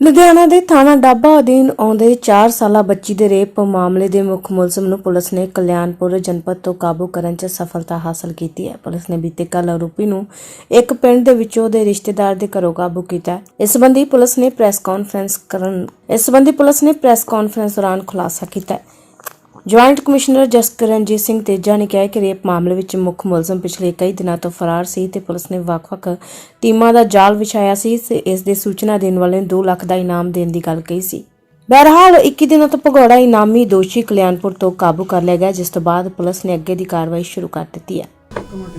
ਲੁਧਿਆਣਾ ਦੇ ਥਾਣਾ ਡਾਬਾ ਅਧੀਨ ਆਉਂਦੇ 4 ਸਾਲਾ ਬੱਚੀ ਦੇ ਰੇਪ ਮਾਮਲੇ ਦੇ ਮੁੱਖ ਮੁਲਜ਼ਮ ਨੂੰ ਪੁਲਿਸ ਨੇ ਕਲਿਆਣਪੁਰ ਜਨਪਦ ਤੋਂ ਕਾਬੂ ਕਰਨ 'ਚ ਸਫਲਤਾ ਹਾਸਲ ਕੀਤੀ ਹੈ। ਪੁਲਿਸ ਨੇ ਬੀਤੇ ਕੱਲ ਆਰੋਪੀ ਨੂੰ ਇੱਕ ਪਿੰਡ ਦੇ ਵਿੱਚੋਂ ਦੇ ਰਿਸ਼ਤੇਦਾਰ ਦੇ ਘਰੋਂ ਕਾਬੂ ਕੀਤਾ ਇਸ ਸੰਬੰਧੀ ਪੁਲਿਸ ਨੇ ਪ੍ਰੈਸ ਕਾਨਫਰੰਸ ਕਰਨ ਇਸ ਸੰਬੰਧੀ ਪੁਲਿਸ ਨੇ ਪ੍ਰੈਸ ਕਾਨਫਰੰਸ ਦੌਰਾਨ ਖੁਲਾਸਾ ਕੀਤਾ ਜੁਆਇੰਟ ਕਮਿਸ਼ਨਰ ਜਸਕਰਨਜੀਤ ਸਿੰਘ ਤੇਜਾ ਨੇ ਕਿਹਾ ਕਿ ਰੇਪ ਮਾਮਲੇ ਵਿੱਚ ਮੁੱਖ ਮੁਲਜ਼ਮ ਪਿਛਲੇ ਕਈ ਦਿਨਾਂ ਤੋਂ ਫਰਾਰ ਸੀ ਤੇ ਪੁਲਿਸ ਨੇ ਵੱਖ-ਵੱਖ ਟੀਮਾਂ ਦਾ ਜਾਲ ਵਿਛਾਇਆ ਸੀ ਤੇ ਇਸ ਦੇ ਸੂਚਨਾ ਦੇਣ ਵਾਲੇ ਨੂੰ 2 ਲੱਖ ਦਾ ਇਨਾਮ ਦੇਣ ਦੀ ਗੱਲ ਕਹੀ ਸੀ। ਬਹਰਹਾਲ 21 ਦਿਨਾਂ ਤੋਂ ਭਗੌੜਾ ਇਨਾਮੀ ਦੋਸ਼ੀ ਕਲਿਆਣਪੁਰ ਤੋਂ ਕਾਬੂ ਕਰ ਲਿਆ ਗਿਆ, ਜਿਸ ਤੋਂ ਬਾਅਦ ਪੁਲਿਸ ਨੇ ਅੱਗੇ ਦੀ ਕਾਰਵਾਈ ਸ਼ੁਰੂ ਕਰ ਦਿੱਤੀ ਹੈ।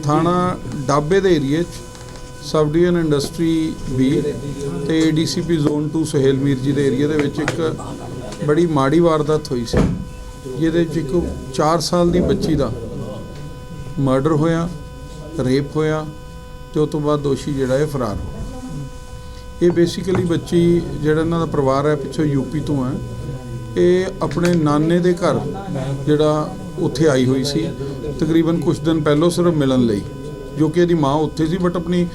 ਥਾਣਾ ਡਾਬੇ ਦੇ ਏਰੀਏ 'ਚ ਸਬ ਡਿਵੀਜ਼ਨ ਇੰਡਸਟਰੀ ਬੀ ਤੇ ਡੀਸੀਪੀ ਜ਼ੋਨ 2 ਸੁਹੇਲ ਮੀਰ ਜੀ ਦੇ ਏਰੀਆ ਦੇ ਵਿੱਚ ਇੱਕ ਬੜੀ ਮਾੜੀ ਵਾਰਦਾਤ ਹੋਈ ਸੀ। ਜਿਹਦੇ 'ਚ ਇੱਕ 4 ਸਾਲ ਦੀ ਬੱਚੀ ਦਾ ਮਰਡਰ ਹੋਇਆ, ਰੇਪ ਹੋਇਆ ਤੇ ਉਸ ਤੋਂ ਬਾਅਦ ਦੋਸ਼ੀ ਜਿਹੜਾ ਹੈ ਫਰਾਰ ਹੋ ਇਹ ਬੇਸਿਕਲੀ ਬੱਚੀ ਜਿਹੜਾ ਇਹਨਾਂ ਦਾ ਪਰਿਵਾਰ ਹੈ, ਪਿੱਛੋਂ ਯੂਪੀ ਤੋਂ ਹੈ। ਇਹ ਆਪਣੇ ਨਾਨੇ ਦੇ ਘਰ ਜਿਹੜਾ ਉੱਥੇ ਆਈ ਹੋਈ ਸੀ, ਤਕਰੀਬਨ ਕੁਝ ਦਿਨ ਪਹਿਲਾਂ ਸਿਰਫ ਮਿਲਣ ਲਈ, ਜੋ ਕਿ ਇਹਦੀ ਮਾਂ ਉੱਥੇ ਸੀ ਬਟ ਆਪਣੀ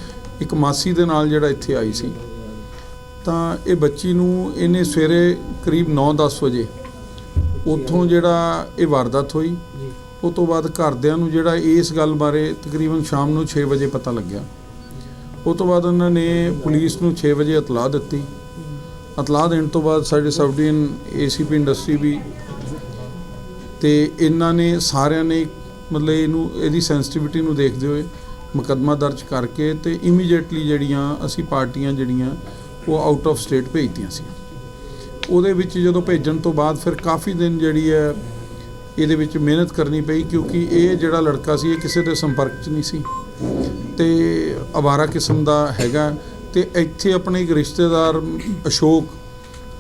ਇੱਕ ਮਾਸੀ ਦੇ ਨਾਲ ਜਿਹੜਾ ਇੱਥੇ ਆਈ ਸੀ। ਤਾਂ ਇਹ ਬੱਚੀ ਨੂੰ ਇਹਨੇ ਸਵੇਰੇ ਕਰੀਬ 9-10 ਵਜੇ ਉੱਥੋਂ ਜਿਹੜਾ ਇਹ ਵਾਰਦਾਤ ਹੋਈ ਉਸ ਤੋਂ ਬਾਅਦ ਘਰਦਿਆਂ ਨੂੰ ਜਿਹੜਾ ਇਸ ਗੱਲ ਬਾਰੇ ਤਕਰੀਬਨ ਸ਼ਾਮ ਨੂੰ 6 ਵਜੇ ਪਤਾ ਲੱਗਿਆ। ਉਸ ਤੋਂ ਬਾਅਦ ਉਹਨਾਂ ਨੇ ਪੁਲਿਸ ਨੂੰ 6 ਵਜੇ ਇਤਲਾਹ ਦਿੱਤੀ। ਇਤਲਾਹ ਦੇਣ ਤੋਂ ਬਾਅਦ ਸਾਡੇ ਸਬ ਡਿਵੀਜ਼ਨ ਏਸੀਪੀ ਇੰਡਸਟਰੀ ਵੀ ਤੇ ਇਹਨਾਂ ਨੇ ਸਾਰਿਆਂ ਨੇ ਮਤਲਬ ਇਹਨੂੰ ਇਹਦੀ ਸੈਂਸਿਟੀਵਿਟੀ ਨੂੰ ਦੇਖਦੇ ਹੋਏ ਮੁਕੱਦਮਾ ਦਰਜ ਕਰਕੇ ਤੇ ਇਮੀਡੀਏਟਲੀ ਜਿਹੜੀਆਂ ਅਸੀਂ ਪਾਰਟੀਆਂ ਜਿਹੜੀਆਂ ਉਹ ਆਊਟ ਆਫ ਸਟੇਟ ਭੇਜਤੀਆਂ ਸੀ। ਉਹਦੇ ਵਿੱਚ ਜਦੋਂ ਭੇਜਣ ਤੋਂ ਬਾਅਦ ਫਿਰ ਕਾਫੀ ਦਿਨ ਜਿਹੜੀ ਹੈ ਇਹਦੇ ਵਿੱਚ ਮਿਹਨਤ ਕਰਨੀ ਪਈ ਕਿਉਂਕਿ ਇਹ ਜਿਹੜਾ ਲੜਕਾ ਸੀ, ਇਹ ਕਿਸੇ ਦੇ ਸੰਪਰਕ 'ਚ ਨਹੀਂ ਸੀ। ਤੇ ਅਵਾਰਾ ਕਿਸਮ ਦਾ ਹੈਗਾ। ਤੇ ਇੱਥੇ ਆਪਣੇ ਇੱਕ ਰਿਸ਼ਤੇਦਾਰ ਅਸ਼ੋਕ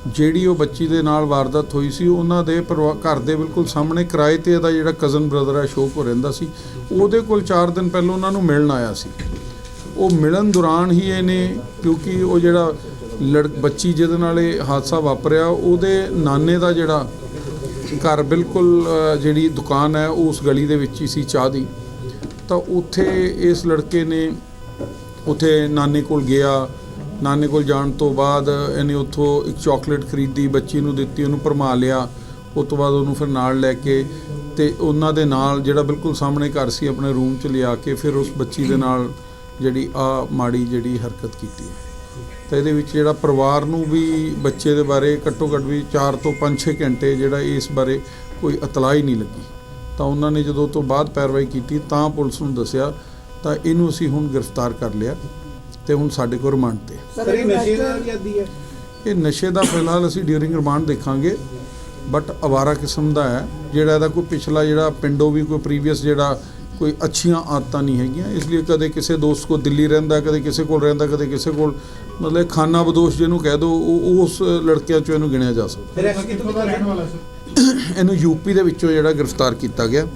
ਜਿਹੜੀ ਉਹ ਬੱਚੀ ਦੇ ਨਾਲ ਵਾਰਦਾਤ ਹੋਈ ਸੀ, ਉਹਨਾਂ ਦੇ ਪਰਿਵਾ- ਘਰ ਦੇ ਬਿਲਕੁਲ ਸਾਹਮਣੇ ਕਿਰਾਏ ਤੇ ਇਹਦਾ ਜਿਹੜਾ ਕਜ਼ਨ ਬ੍ਰਦਰ ਹੈ ਅਸ਼ੋਕ, ਉਹ ਰਹਿੰਦਾ ਸੀ। ਉਹਦੇ ਕੋਲ 4 ਦਿਨ ਪਹਿਲਾਂ ਉਹਨਾਂ ਨੂੰ ਮਿਲਣ ਆਇਆ ਸੀ। ਉਹ ਮਿਲਣ ਦੌਰਾਨ ਹੀ ਇਹਨੇ ਕਿਉਂਕਿ ਉਹ ਜਿਹੜਾ ਲੜ ਬੱਚੀ ਜਿਹਦੇ ਨਾਲ ਇਹ ਹਾਦਸਾ ਵਾਪਰਿਆ, ਉਹਦੇ ਨਾਨੇ ਦਾ ਜਿਹੜਾ ਘਰ ਬਿਲਕੁਲ ਜਿਹੜੀ ਦੁਕਾਨ ਹੈ, ਉਹ ਉਸ ਗਲੀ ਦੇ ਵਿੱਚ ਹੀ ਸੀ ਚਾਹ ਦੀ। ਤਾਂ ਉੱਥੇ ਇਸ ਲੜਕੇ ਨੇ, ਉੱਥੇ ਨਾਨੇ ਕੋਲ ਗਿਆ। ਨਾਨੇ ਕੋਲ ਜਾਣ ਤੋਂ ਬਾਅਦ ਇਹਨੇ ਉੱਥੋਂ ਇੱਕ ਚਾਕਲੇਟ ਖਰੀਦੀ, ਬੱਚੀ ਨੂੰ ਦਿੱਤੀ, ਉਹਨੂੰ ਭਰਮਾ ਲਿਆ। ਉਸ ਤੋਂ ਬਾਅਦ ਉਹਨੂੰ ਫਿਰ ਨਾਲ ਲੈ ਕੇ ਤੇ ਉਹਨਾਂ ਦੇ ਨਾਲ ਜਿਹੜਾ ਬਿਲਕੁਲ ਸਾਹਮਣੇ ਘਰ ਸੀ, ਆਪਣੇ ਰੂਮ 'ਚ ਲਿਆ ਕੇ ਫਿਰ ਉਸ ਬੱਚੀ ਦੇ ਨਾਲ ਜਿਹੜੀ ਆ ਮਾੜੀ ਜਿਹੜੀ ਹਰਕਤ ਕੀਤੀ। ਤਾਂ ਇਹਦੇ ਵਿੱਚ ਜਿਹੜਾ ਪਰਿਵਾਰ ਨੂੰ ਵੀ ਬੱਚੇ ਦੇ ਬਾਰੇ ਘੱਟੋ ਘੱਟ ਵੀ 4 ਤੋਂ 5-6 ਘੰਟੇ ਜਿਹੜਾ ਇਸ ਬਾਰੇ ਕੋਈ ਇਤਲਾਹ ਹੀ ਨਹੀਂ ਲੱਗੀ ਤਾਂ ਉਹਨਾਂ ਨੇ ਜਦੋਂ ਤੋਂ ਬਾਅਦ ਪੈਰਵਾਈ ਕੀਤੀ ਤਾਂ ਪੁਲਿਸ ਨੂੰ ਦੱਸਿਆ ਤਾਂ ਇਹਨੂੰ ਅਸੀਂ ਹੁਣ ਗ੍ਰਿਫਤਾਰ ਕਰ ਲਿਆ ਤੇ ਹੁਣ ਸਾਡੇ ਕੋਲ ਰਿਮਾਂਡ ਤੇ ਹੈ। ਸਰ ਇਹ ਨਸ਼ੇ ਦਾ ਆਦੀ ਹੈ ਇਹ ਨਸ਼ੇ ਦਾ ਫਿਲਹਾਲ ਅਸੀਂ ਡਿਊਰਿੰਗ ਰਿਮਾਂਡ ਦੇਖਾਂਗੇ ਬਟ ਅਵਾਰਾ ਕਿਸਮ ਦਾ ਹੈ ਜਿਹੜਾ ਇਹਦਾ ਕੋਈ ਪਿਛਲਾ ਜਿਹੜਾ ਪਿੰਡੋਂ ਵੀ ਕੋਈ ਪ੍ਰੀਵੀਅਸ ਜਿਹੜਾ ਕੋਈ ਅੱਛੀਆਂ ਆਦਤਾਂ ਨਹੀਂ ਹੈਗੀਆਂ ਇਸ ਲਈ ਕਦੇ ਕਿਸੇ ਦੋਸਤ ਕੋ ਦਿੱਲੀ ਰਹਿੰਦਾ ਕਦੇ ਕਿਸੇ ਕੋਲ ਰਹਿੰਦਾ ਕਦੇ ਕਿਸੇ ਕੋਲ ਮਤਲਬ ਖਾਨਾ ਬਦੋਸ਼ ਜਿਹਨੂੰ ਕਹਿ ਦੋ ਉਹ ਉਸ ਲੜਕਿਆਂ ਚੋਂ ਇਹਨੂੰ ਗਿਣਿਆ ਜਾ ਸਕਦਾ। ਫਿਰ ਇਹ ਕਿੱਥੋਂ ਦਾ ਰਹਿਣ ਵਾਲਾ ਸਰ ਇਹਨੂੰ ਯੂਪੀ ਦੇ ਵਿੱਚੋਂ ਜਿਹੜਾ ਗ੍ਰਿਫਤਾਰ ਕੀਤਾ ਗਿਆ।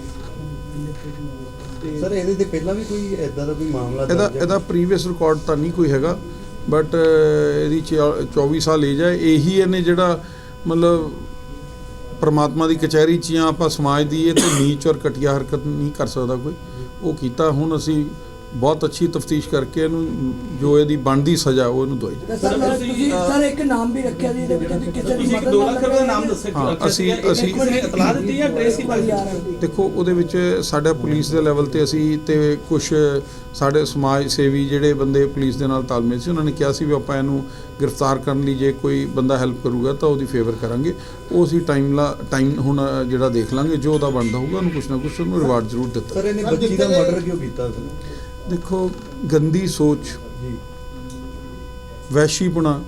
ਸਰ ਇਹਦੇ ਤੇ ਪਹਿਲਾਂ ਵੀ ਕੋਈ ਐਦਾਂ ਦਾ ਕੋਈ ਮਾਮਲਾ ਇਹਦਾ? ਇਹਦਾ ਪ੍ਰੀਵੀਅਸ ਰਿਕਾਰਡ ਤਾਂ ਨਹੀਂ ਕੋਈ ਹੈਗਾ ਬਟ ਇਹਦੀ ਚੌ- 24 ਸਾਲ ਏਜ ਹੈ ਇਹੀ ਇਹਨੇ ਜਿਹੜਾ ਮਤਲਬ ਪਰਮਾਤਮਾ ਦੀ ਕਚਹਿਰੀ 'ਚ ਜਾਂ ਆਪਾਂ ਸਮਾਜ ਦੀ ਇਹ ਤੇ ਨੀਚ ਔਰ ਘਟੀਆ ਹਰਕਤ ਨਹੀਂ ਕਰ ਸਕਦਾ ਕੋਈ। ਉਹ ਕੀਤਾ, ਹੁਣ ਅਸੀਂ ਬਹੁਤ ਅੱਛੀ ਤਫਤੀਸ਼ ਕਰਕੇ ਇਹਨੂੰ ਜੋ ਇਹਦੀ ਬਣਦੀ ਸਜ਼ਾ ਉਹ ਇਹਨੂੰ ਦਵਾਈ ਤੇ ਸਰ ਤੁਸੀਂ ਸਰ ਇੱਕ ਨਾਮ ਵੀ ਰੱਖਿਆ ਜੀ ਇਹਦੇ ਵਿੱਚ ਵੀ ਕਿਸੇ ਦੀ ਤੁਸੀਂ ਮਦਦ 2 ਨਾਲ ਲੱਖ ਰੁਪਏ ਦਾ ਨਾਮ ਦੱਸਿਆ ਹਾਂ, ਰੱਖਿਆ ਅਸੀਂ- ਸੀਗਾ। ਅਸੀਂ- ਇੱਕ ਵਾਰੀ ਇਤਲਾਹ ਦਿੱਤੀ ਜਾਂ ਟ੍ਰੇਸ ਕੀਤਾ ਸੀ ਯਾਰ ਦੇਖੋ ਉਹਦੇ ਵਿੱਚ ਸਾਡਾ ਪੁਲਿਸ ਦੇ ਲੈਵਲ ਤੇ ਅਸੀਂ ਤੇ ਕੁਝ ਸਾਡੇ ਸਮਾਜ ਸੇਵੀ ਜਿਹੜੇ ਬੰਦੇ ਪੁਲਿਸ ਦੇ ਨਾਲ ਤਾਲਮੇਲ ਸੀ ਉਹਨਾਂ ਨੇ ਕਿਹਾ ਸੀ ਵੀ ਆਪਾਂ ਇਹਨੂੰ ਗ੍ਰਿਫਤਾਰ ਕਰਨ ਲਈ ਜੇ ਕੋਈ ਬੰਦਾ ਹੈਲਪ ਕਰੂਗਾ ਤਾਂ ਉਹਦੀ ਫੇਵਰ ਕਰਾਂਗੇ। ਉਹ ਅਸੀਂ ਟਾਈਮ ਲਾ ਟਾਈਮ ਹੁਣ ਜਿਹੜਾ ਦੇਖ ਲਾਂਗੇ ਜੋ ਉਹਦਾ ਬਣਦਾ ਹੋਊਗਾ ਉਹਨੂੰ ਕੁਛ ਨਾ ਕੁਛ ਉਹਨੂੰ ਰਿਵਾਰਡ ਜ਼ਰੂਰ ਦਿੱਤਾ। ਸਰ ਇਹਨੇ ਬੱਚੀ ਦਾ ਮਰਡਰ ਕਿਉਂ ਕੀਤਾ ਸਰ ਦੇਖੋ ਗੰਦੀ ਸੋਚ ਜੀ। ਵੈਸ਼ੀਪੁਣਾ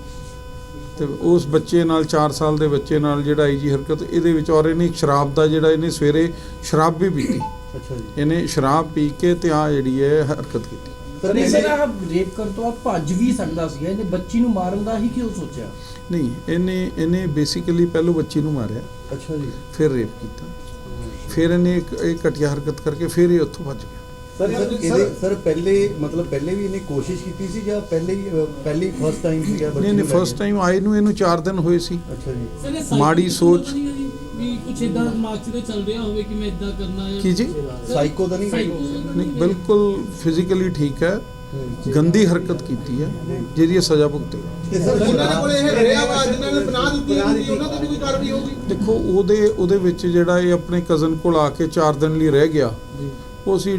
ਤੇ ਉਸ ਬੱਚੇ ਨਾਲ 4 ਸਾਲ ਦੇ ਬੱਚੇ ਨਾਲ ਜਿਹੜਾ ਇਹ ਜੀ ਹਰਕਤ ਇਹਦੇ ਵਿੱਚ ਔਰ ਇਹਨੇ ਸ਼ਰਾਬ ਦਾ ਜਿਹੜਾ ਇਹਨੇ ਸਵੇਰੇ ਸ਼ਰਾਬ ਵੀ ਪੀਤੀ। ਅੱਛਾ ਜੀ। ਇਹਨੇ ਸ਼ਰਾਬ ਪੀ ਕੇ ਤੇ ਆ ਜਿਹੜੀ ਹੈ ਹਰਕਤ ਕੀਤੀ। ਸਰ ਸਰ ਰੇਪ ਕਰਨ ਤੋਂ ਬਾਅਦ ਭੱਜ ਵੀ ਸਕਦਾ ਸੀ। ਇਹਨੇ ਬੱਚੀ ਨੂੰ ਮਾਰਨ ਦਾ ਹੀ ਕਿਉਂ ਸੋਚਿਆ? ਨਹੀਂ ਇਹਨੇ ਇਹਨੇ ਬੇਸਿਕਲੀ ਪਹਿਲੋਂ ਬੱਚੀ ਨੂੰ ਮਾਰਿਆ। ਅੱਛਾ ਜੀ। ਫਿਰ ਰੇਪ ਕੀਤਾ। ਫਿਰ ਇਹਨੇ ਇੱਕ ਇਹ ਘਟੀਆ ਹਰਕਤ ਕਰਕੇ ਫਿਰ ਇਹ ਉੱਥੋਂ ਭੱਜ ਗਿਆ। ਸਰ ਇਹਦੇ ਸਰ ਪਹਿਲੇ ਮਤਲਬ ਪਹਿਲੇ ਵੀ ਇਹਨੇ ਕੋਸ਼ਿਸ਼ ਕੀਤੀ ਸੀ ਜਾਂ ਪਹਿਲੇ ਹੀ ਪਹਿਲੀ ਫਸਟ ਟਾਈਮ ਸੀਗਾ ਬੱਚੀ ਨਹੀਂ ਨਹੀਂ ਫਸਟ? ਟਾਈਮ ਆਏ ਨੂੰ ਇਹਨੂੰ 4 ਦਿਨ ਹੋਏ ਸੀ। ਅੱਛਾ ਜੀ। ਮਾੜੀ ਸੋਚ। ਜੀ, ਵੀ ਕੁਛ ਇਦਾਂ ਦਿਮਾਗ 'ਚ ਤੇ ਚੱਲ ਰਿਹਾ ਹੋਵੇ ਕਿ ਮੈਂ ਇਦਾਂ ਕਰਨਾ ਹੈ। ਕੀ ਜੀ? ਸਾਈਕੋ ਤਾਂ ਨਹੀਂ? ਨਹੀਂ ਬਿਲਕੁਲ ਫਿਜ਼ੀਕਲੀ ਠੀਕ ਹੈ। ਗੰਦੀ ਹਰਕਤ ਕੀਤੀ ਹੈ ਜਿਹਦੀ ਇਹ ਸਜ਼ਾ ਭੁਗਤੇ ਤੇ ਸਰ ਸ਼ਰਾਬ ਕਾਰਵਾਈ ਹੋਊਗੀ। ਦੇਖੋ ਉਹਦੇ ਉਹਦੇ ਵਿੱਚ ਜਿਹੜਾ ਇਹ ਆਪਣੇ ਕਜ਼ਨ ਕੋਲ ਆ ਕੇ 4 ਦਿਨ ਲਈ ਰਹਿ ਗਿਆ ਉਹ ਅਸੀਂ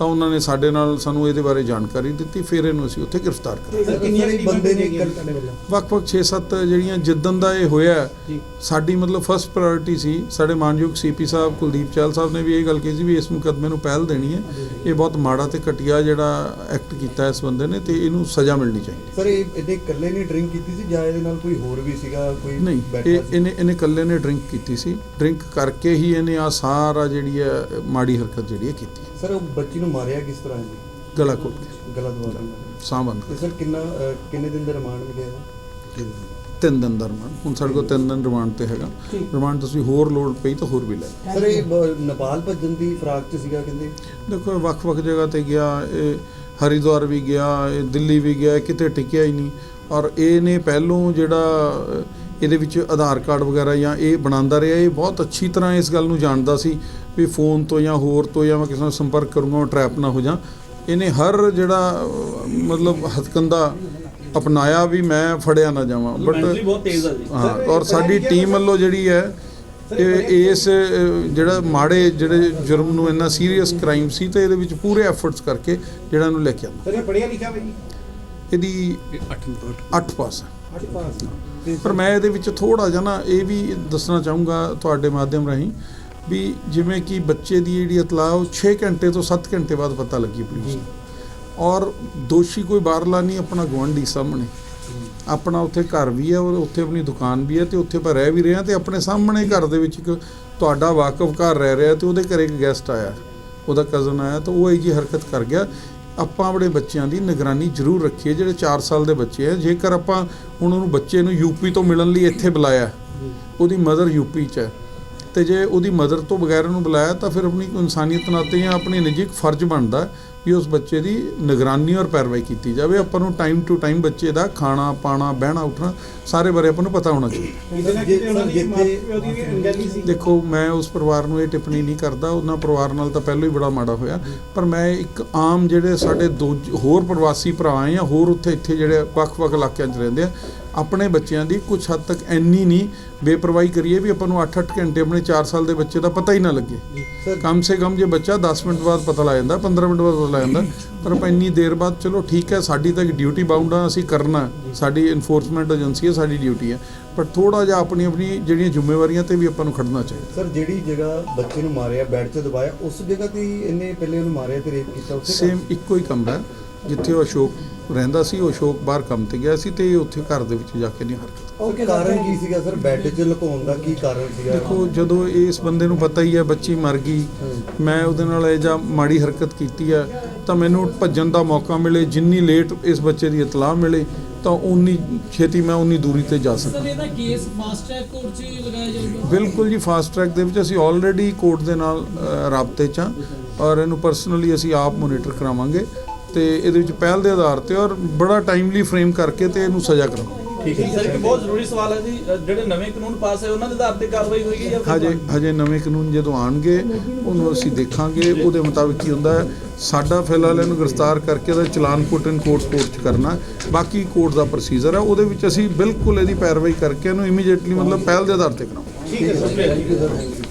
ਤਾਂ ਉਹਨਾਂ ਨੇ ਸਾਡੇ ਨਾਲ ਸਾਨੂੰ ਇਹਦੇ ਬਾਰੇ ਜਾਣਕਾਰੀ ਦਿੱਤੀ ਫਿਰ ਇਹਨੂੰ ਅਸੀਂ ਉੱਥੇ ਗ੍ਰਿਫਤਾਰ ਕਰ ਲਿਆ ਸਰ ਕਿੰਨੀਆਂ ਬੰਦੇ ਨੇ ਤੁਹਾਡੇ ਵੱਲੋਂ? ਵੱਖ-ਵੱਖ 6-7 ਜਿਹੜੀਆਂ ਜਿੱਦਨ ਦਾ ਇਹ ਹੋਇਆ। ਸਾਡੀ ਮਤਲਬ ਫਸਟ ਪ੍ਰਾਇੋਰਟੀ ਸੀ ਸਾਡੇ ਮਾਨਯੋਗ ਸੀਪੀ ਸਾਹਿਬ ਕੁਲਦੀਪ ਚਾਲ ਸਾਹਿਬ ਨੇ ਵੀ ਇਹ ਗੱਲ ਕਹੀ ਸੀ ਵੀ ਇਸ ਮੁਕੱਦਮੇ ਨੂੰ ਪਹਿਲ ਦੇਣੀ ਹੈ। ਇਹ ਬਹੁਤ ਮਾੜਾ ਤੇ ਘਟੀਆ ਜਿਹੜਾ ਐਕਟ ਕੀਤਾ ਇਸ ਬੰਦੇ ਨੇ ਤੇ ਇਹਨੂੰ ਸਜ਼ਾ ਮਿਲਣੀ ਚਾਹੀਦੀ ਸਰ ਇਹ ਇਹਨੇ ਇਕੱਲੇ ਨੇ ਡਰਿੰਕ ਕੀਤੀ ਸੀ ਜਾਂ ਇਹਦੇ ਨਾਲ ਕੋਈ ਹੋਰ ਵੀ ਸੀਗਾ ਕੋਈ ਨਹੀਂ? ਇਹਨੇ ਇਹਨੇ ਇਕੱਲੇ ਨੇ ਡਰਿੰਕ ਕੀਤੀ ਸੀ। ਡਰਿੰਕ ਕਰਕੇ ਹੀ ਇਹਨੇ ਆ ਸਾਰਾ ਜਿਹੜੀ ਹੈ ਮਾੜੀ ਹਰਕਤ ਜਿਹੜੀ ਹੈ ਕੀਤੀ ਸਰ ਉਹ ਬੱਚੀ ਨੂੰ ਮਾਰਿਆ ਕਿਸ ਤਰ੍ਹਾਂ ਜੀ? ਗਲਾ ਘੁੱਟ ਕੇ। ਗਲਤ ਦਵਾ ਕੇ। ਮਾਰਿਆ। ਸਾਹ ਬੰਦ ਤੇ ਸਰ ਕਿੰਨਾ ਅਹ, ਕਿੰਨੇ ਦਿਨ ਦਾ ਰਿਮਾਂਡ ਮਿਲਿਆ ਇਹਦਾ? ਤਿੰਨ ਦਿਨ ਦਾ ਰਿਮਾਂਡ। ਹੁਣ ਸਾਡੇ ਕੋਲ ਤਿੰਨ ਦਿਨ ਰਿਮਾਂਡ ਤੇ ਹੈਗਾ। ਰਿਮਾਂਡ ਤੁਸੀਂ ਹੋਰ ਲੋਡ ਪਈ ਤਾਂ ਹੋਰ ਵੀ ਲੈ ਲਓ। ਸਰ ਇਹ ਬ- ਨੇਪਾਲ ਭੱਜਣ ਦੀ ਫਰਾਕ ਚ ਸੀਗਾ ਕਹਿੰਦੇ? ਦੇਖੋ ਇਹ ਵੱਖ-ਵੱਖ ਜਗ੍ਹਾ ਤੇ ਗਿਆ ਇਹ ਹਰਿਦੁਆਰ ਵੀ ਗਿਆ ਇਹ ਦਿੱਲੀ ਵੀ ਗਿਆ ਇਹ ਕਿਤੇ ਟਿਕਿਆ ਹੀ ਨਹੀਂ। ਔਰ ਇਹਨੇ ਪਹਿਲੋਂ ਜਿਹੜਾ ਇਹਦੇ ਵਿੱਚ ਆਧਾਰ ਕਾਰਡ ਵਗੈਰਾ ਜਾਂ ਇਹ ਬਣਾਉਂਦਾ ਰਿਹਾ ਇਹ ਬਹੁਤ ਅੱਛੀ ਤਰ੍ਹਾਂ ਇਸ ਗੱਲ ਨੂੰ ਜਾਣਦਾ ਸੀ। ਵੀ ਫੋਨ ਤੋਂ ਜਾਂ ਹੋਰ ਤੋਂ ਜਾਂ ਮੈਂ ਕਿਸੇ ਨਾਲ ਸੰਪਰਕ ਕਰੂੰਗਾ ਉਹ ਟਰੈਪ ਨਾ ਹੋ ਜਾ ਇਹਨੇ ਹਰ ਜਿਹੜਾ ਮਤਲਬ ਹਥਕੰਦਾ ਅਪਣਾਇਆ ਵੀ ਮੈਂ ਫੜਿਆ ਨਾ ਜਾਵਾਂ। ਬਟ ਬਹੁਤ ਤੇਜ਼ ਆ ਜੀ। ਹਾਂ ਔਰ ਸਾਡੀ ਟੀਮ ਵੱਲੋਂ ਜਿਹੜੀ ਹੈ ਇਹ ਇਸ ਜਿਹੜਾ ਮਾੜੇ ਜਿਹੜੇ ਜੁਰਮ ਨੂੰ ਇੰਨਾ ਸੀਰੀਅਸ ਕ੍ਰਾਈਮ ਸੀ ਤੇ ਇਹਦੇ ਵਿੱਚ ਪੂਰੇ ਐਫਰਟਸ ਕਰਕੇ ਜਿਹੜਾ ਇਹਨੂੰ ਲੈ ਕੇ ਆਉਂਦਾ। ਸਰ ਇਹ ਪੜਿਆ ਲਿਖਿਆ ਬਈ ਇਹਦੀ 8 ਪਾਸ ਹੈ। ਪਾਸ। ਪਰ ਮੈਂ ਇਹਦੇ ਵਿੱਚ ਥੋੜਾ ਜਿਹਾ ਨਾ ਇਹ ਵੀ ਦੱਸਣਾ ਚਾਹੂੰਗਾ ਤੁਹਾਡੇ ਮਾਧਿਅਮ ਰਾਹੀਂ ਵੀ ਜਿਵੇਂ ਕਿ ਬੱਚੇ ਦੀ ਜਿਹੜੀ ਇਤਲਾਹ ਉਹ 6 ਘੰਟੇ ਤੋਂ 7 ਘੰਟੇ ਬਾਅਦ ਪਤਾ ਲੱਗੀ ਪੁਲਿਸ ਨੂੰ। ਔਰ ਦੋਸ਼ੀ ਕੋਈ ਬਾਹਰਲਾ ਨਹੀਂ ਆਪਣਾ ਗੁਆਂਢੀ ਸਾਹਮਣੇ। ਆਪਣਾ ਉੱਥੇ ਘਰ ਵੀ ਹੈ ਔਰ ਉੱਥੇ ਆਪਣੀ ਦੁਕਾਨ ਵੀ ਹੈ ਤੇ ਉੱਥੇ ਆਪਾਂ ਰਹਿ ਵੀ ਰਹੇ ਤੇ ਆਪਣੇ ਸਾਹਮਣੇ ਘਰ ਦੇ ਵਿੱਚ ਇੱਕ ਤੁਹਾਡਾ ਵਾਕਫ ਘਰ ਰਹਿ ਰਿਹਾ ਤੇ ਉਹਦੇ ਘਰੇ ਇੱਕ ਗੈਸਟ ਆਇਆ। ਉਹਦਾ ਕਜ਼ਨ ਆਇਆ ਤਾਂ ਉਹ ਇਹ ਜੀ ਹਰਕਤ ਕਰ ਗਿਆ। ਆਪਾਂ ਆਪਣੇ ਬੱਚਿਆਂ ਦੀ ਨਿਗਰਾਨੀ ਜ਼ਰੂਰ ਰੱਖੀਏ ਜਿਹੜੇ 4 ਸਾਲ ਦੇ ਬੱਚੇ ਆ ਜੇਕਰ ਆਪਾਂ ਹੁਣ ਉਹਨੂੰ ਬੱਚੇ ਨੂੰ ਯੂਪੀ ਤੋਂ ਮਿਲਣ ਲਈ ਇੱਥੇ ਬੁਲਾਇਆ ਉਹਦੀ ਮਦਰ ਯੂਪੀ 'ਚ ਹੈ। ਤੇ ਜੇ ਉਹਦੀ ਮਦਰ ਤੋਂ ਬਗੈਰ ਉਹਨੂੰ ਬੁਲਾਇਆ ਤਾਂ ਫਿਰ ਆਪਣੀ ਇਨਸਾਨੀਅਤ ਨਾਤੇ ਜਾਂ ਆਪਣੀ ਨਿੱਜੀ ਇੱਕ ਫਰਜ਼ ਬਣਦਾ ਵੀ ਉਸ ਬੱਚੇ ਦੀ ਨਿਗਰਾਨੀ ਔਰ ਪੈਰਵਾਈ ਕੀਤੀ ਜਾਵੇ। ਆਪਾਂ ਨੂੰ ਟਾਈਮ ਟੂ ਟਾਈਮ ਬੱਚੇ ਦਾ ਖਾਣਾ ਪਾਣਾ ਬਹਿਣਾ ਉੱਠਣਾ ਸਾਰੇ ਬਾਰੇ ਆਪਾਂ ਨੂੰ ਪਤਾ ਹੋਣਾ ਚਾਹੀਦਾ। ਦੇਖੋ ਮੈਂ ਉਸ ਪਰਿਵਾਰ ਨੂੰ ਇਹ ਟਿੱਪਣੀ ਨਹੀਂ ਕਰਦਾ। ਉਹਨਾਂ ਪਰਿਵਾਰ ਨਾਲ ਤਾਂ ਪਹਿਲਾਂ ਹੀ ਬੜਾ ਮਾੜਾ ਹੋਇਆ। ਪਰ ਮੈਂ ਇੱਕ ਆਮ ਜਿਹੜੇ ਸਾਡੇ ਦੋ ਹੋਰ ਪ੍ਰਵਾਸੀ ਭਰਾ ਆ ਜਾਂ ਹੋਰ ਉੱਥੇ ਇੱਥੇ ਜਿਹੜੇ ਵੱਖ-ਵੱਖ ਇਲਾਕਿਆਂ 'ਚ ਰਹਿੰਦੇ ਆ ਆਪਣੇ ਬੱਚਿਆਂ ਦੀ ਕੁਝ ਹੱਦ ਤੱਕ ਇੰਨੀ ਨਹੀਂ ਬੇਪਰਵਾਹੀ ਕਰੀਏ ਵੀ ਆਪਾਂ ਨੂੰ 8-8 ਘੰਟੇ ਆਪਣੇ 4 ਸਾਲ ਦੇ ਬੱਚੇ ਦਾ ਪਤਾ ਹੀ ਨਾ ਲੱਗੇ। ਕਮ ਸੇ ਕਮ ਜੇ ਬੱਚਾ 10 ਮਿੰਟ ਬਾਅਦ ਪਤਾ ਲੱਗ ਜਾਂਦਾ 15 ਮਿੰਟ ਬਾਅਦ ਪਤਾ ਲੱਗ ਜਾਂਦਾ ਪਰ ਆਪਾਂ ਇੰਨੀ ਦੇਰ ਬਾਅਦ ਚਲੋ ਠੀਕ ਹੈ ਸਾਡੀ ਤਾਂ ਡਿਊਟੀ ਬਾਉਂਡ ਆ ਅਸੀਂ ਕਰਨਾ ਸਾਡੀ ਇਨਫੋਰਸਮੈਂਟ ਏਜੰਸੀ ਹੈ ਸਾਡੀ ਡਿਊਟੀ ਹੈ ਪਰ ਥੋੜਾ ਜਿਹਾ ਆਪਣੀ ਆਪਣੀ ਜਿਹੜੀਆਂ ਜ਼ਿੰਮੇਵਾਰੀਆਂ ਤੇ ਵੀ ਆਪਾਂ ਨੂੰ ਖੜਨਾ ਚਾਹੀਦਾ। ਸਰ ਜਿਹੜੀ ਜਗ੍ਹਾ ਬੱਚੇ ਨੂੰ ਮਾਰਿਆ ਬੈੱਡ 'ਚ ਦਬਾਇਆ ਉਸ ਜਗ੍ਹਾ ਤੇ ਹੀ ਇਹਨੇ ਪਹਿਲੇ ਉਹਨੂੰ ਮਾਰਿਆ ਤੇ ਰੇਪ ਕੀਤਾ ਉਸੇ ਸੇਮ ਇੱਕੋ ਹੀ ਕਮਰਾ ਹੈ, ਜਿੱਥੇ ਉਹ ਅਸ਼ੋਕ ਰਹਿੰਦਾ ਸੀ ਉਹ ਅਸ਼ੋਕ ਬਾਹਰ ਕੰਮ ਤੇ ਗਿਆ ਸੀ ਤੇ ਇਹ ਉੱਥੇ ਘਰ ਦੇ ਵਿੱਚ ਜਾ ਕੇ ਨਹੀਂ ਹਰਕਤ ਉਹ ਕਾਰਨ ਕੀ ਸੀਗਾ ਸਰ? ਬੈੱਡ 'ਚ ਲੁਕਾਉਣ ਦਾ ਕੀ ਕਾਰਨ ਸੀਗਾ? ਦੇਖੋ ਜਦੋਂ ਇਸ ਬੰਦੇ ਨੂੰ ਪਤਾ ਹੀ ਹੈ ਬੱਚੀ ਮਰ ਗਈ ਮੈਂ ਉਹਦੇ ਨਾਲ ਇਹ ਜਾਂ ਮਾੜੀ ਹਰਕਤ ਕੀਤੀ ਹੈ ਤਾਂ ਮੈਨੂੰ ਭੱਜਣ ਦਾ ਮੌਕਾ ਮਿਲੇ ਜਿੰਨੀ ਲੇਟ ਇਸ ਬੱਚੇ ਦੀ ਇਤਲਾਹ ਮਿਲੇ ਤਾਂ ਉਨੀ ਛੇਤੀ ਮੈਂ ਉਨੀ ਦੂਰੀ ਤੇ ਜਾ ਸਕਾਂ। ਸਰ ਇਹਦਾ ਕੇਸ ਫਾਸਟ ਟਰੈਕ ਕੋਰਟ 'ਚ ਹੀ ਲਗਾਇਆ ਜਾਊਗਾ? ਬਿਲਕੁਲ ਜੀ ਫਾਸਟ ਟਰੈਕ ਦੇ ਵਿੱਚ ਅਸੀਂ ਆਲਰੇਡੀ ਕੋਰਟ ਦੇ ਨਾਲ ਰਾਬਤੇ 'ਚ ਹਾਂ ਔਰ ਇਹਨੂੰ ਪਰਸਨਲੀ ਅਸੀਂ ਆਪ ਮੋਨੀਟਰ ਕਰਾਵਾਂਗੇ। ਤੇ ਇਹਦੇ ਵਿੱਚ ਪਹਿਲ ਦੇ ਆਧਾਰ ਤੇ ਔਰ ਬੜਾ ਟਾਈਮਲੀ ਫਰੇਮ ਕਰਕੇ ਤੇ ਇਹਨੂੰ ਸਜ਼ਾ ਕਰਾਵਾਂਗੇ ਠੀਕ ਹੈ ਸਰ ਇੱਕ ਬਹੁਤ ਜ਼ਰੂਰੀ ਸਵਾਲ ਹੈ ਜੀ ਜਿਹੜੇ ਨਵੇਂ ਕਾਨੂੰਨ ਪਾਸ ਹੋਏ ਉਹਨਾਂ ਦੇ ਆਧਾਰ ਤੇ ਕਾਰਵਾਈ ਹੋਏਗੀ ਜਾਂ ਫਿਰ ਹਜੇ ਹਜੇ ਨਵੇਂ ਕਾਨੂੰਨ ਜਦੋਂ ਆਣਗੇ ਉਹਨੂੰ ਅਸੀਂ ਦੇਖਾਂਗੇ। ਉਹਦੇ ਮੁਤਾਬਿਕ ਕੀ ਹੁੰਦਾ ਹੈ ਸਾਡਾ ਫਿਲਹਾਲ ਇਹਨੂੰ ਗ੍ਰਿਫਤਾਰ ਕਰਕੇ ਉਹਦਾ ਚਲਾਨ ਪੁੱਟ ਇਨ ਕੋਰਟ ਕੋਰਟ ਚ ਕਰਨਾ। ਬਾਕੀ ਕੋਰਟ ਦਾ ਪ੍ਰੋਸੀਜਰ ਹੈ ਉਹਦੇ ਵਿੱਚ ਅਸੀਂ ਬਿਲਕੁਲ ਇਹਦੀ ਪੈਰਵਾਈ ਕਰਕੇ ਇਹਨੂੰ ਇਮੀਡੀਏਟਲੀ ਮਤਲਬ ਪਹਿਲ ਦੇ ਆਧਾਰ ਤੇ ਕਰਾਂਗੇ। ਠੀਕ ਹੈ ਸਰ ਥੈਂਕ ਯੂ ਸਰ